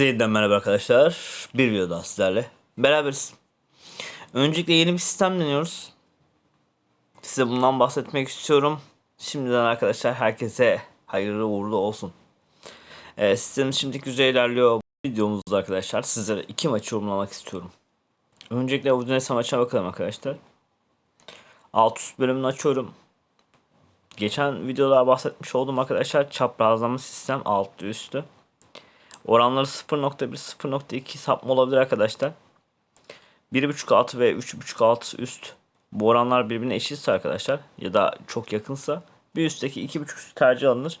Yeniden merhaba arkadaşlar. Bir video daha sizlerle beraberiz. Öncelikle yeni bir sistem deniyoruz. Size bundan bahsetmek istiyorum. Şimdiden arkadaşlar herkese hayırlı uğurlu olsun. Ee, sistemin şimdiki güzel ilerliyor. Videomuzda arkadaşlar sizlere iki maçı yorumlamak istiyorum. Öncelikle Udinese maçına bakalım arkadaşlar. Alt üst bölümünü açıyorum. Geçen videoda bahsetmiş olduğum arkadaşlar çaprazlama sistem altlı üstü. Oranları 0.1 0.2 sapma olabilir arkadaşlar. 1.5 alt ve 3.5 alt üst bu oranlar birbirine eşitse arkadaşlar ya da çok yakınsa bir üstteki 2.5 üst tercih alınır.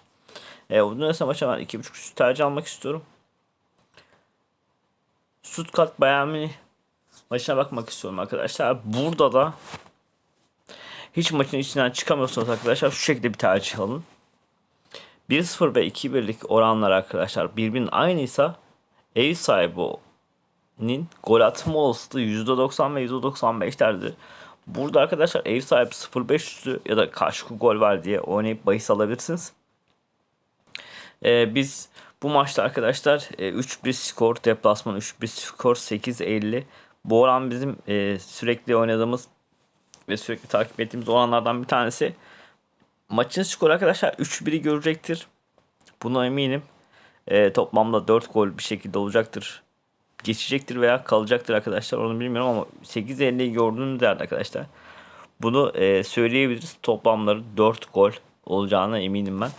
E, Udinese maça ben 2.5 üst tercih almak istiyorum. Stuttgart Bayern maçına bakmak istiyorum arkadaşlar. Burada da hiç maçın içinden çıkamıyorsanız arkadaşlar şu şekilde bir tercih alın. 1-0 ve 2-1'lik oranlar arkadaşlar birbirinin aynıysa ev sahibinin gol atma olasılığı %90 ve %95'lerdir. Burada arkadaşlar ev sahibi 0-5 üstü ya da karşı gol var diye oynayıp bahis alabilirsiniz. Ee, biz bu maçta arkadaşlar e, 3-1 skor deplasman 3-1 skor 8-50 bu oran bizim e, sürekli oynadığımız ve sürekli takip ettiğimiz oranlardan bir tanesi. Maçın skoru arkadaşlar 3-1'i görecektir. Buna eminim. E, toplamda 4 gol bir şekilde olacaktır. Geçecektir veya kalacaktır arkadaşlar. Onu bilmiyorum ama 8-50'yi gördüğünüz yerde arkadaşlar. Bunu e, söyleyebiliriz. Toplamları 4 gol olacağına eminim ben.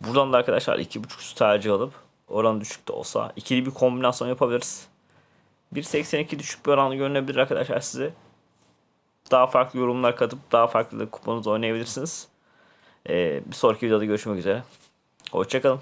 Buradan da arkadaşlar 2.5 tercih alıp oran düşük de olsa ikili bir kombinasyon yapabiliriz. 1.82 düşük bir oranı görünebilir arkadaşlar size. Daha farklı yorumlar katıp daha farklı kuponunuzda oynayabilirsiniz. Ee, bir sonraki videoda görüşmek üzere. Hoşçakalın.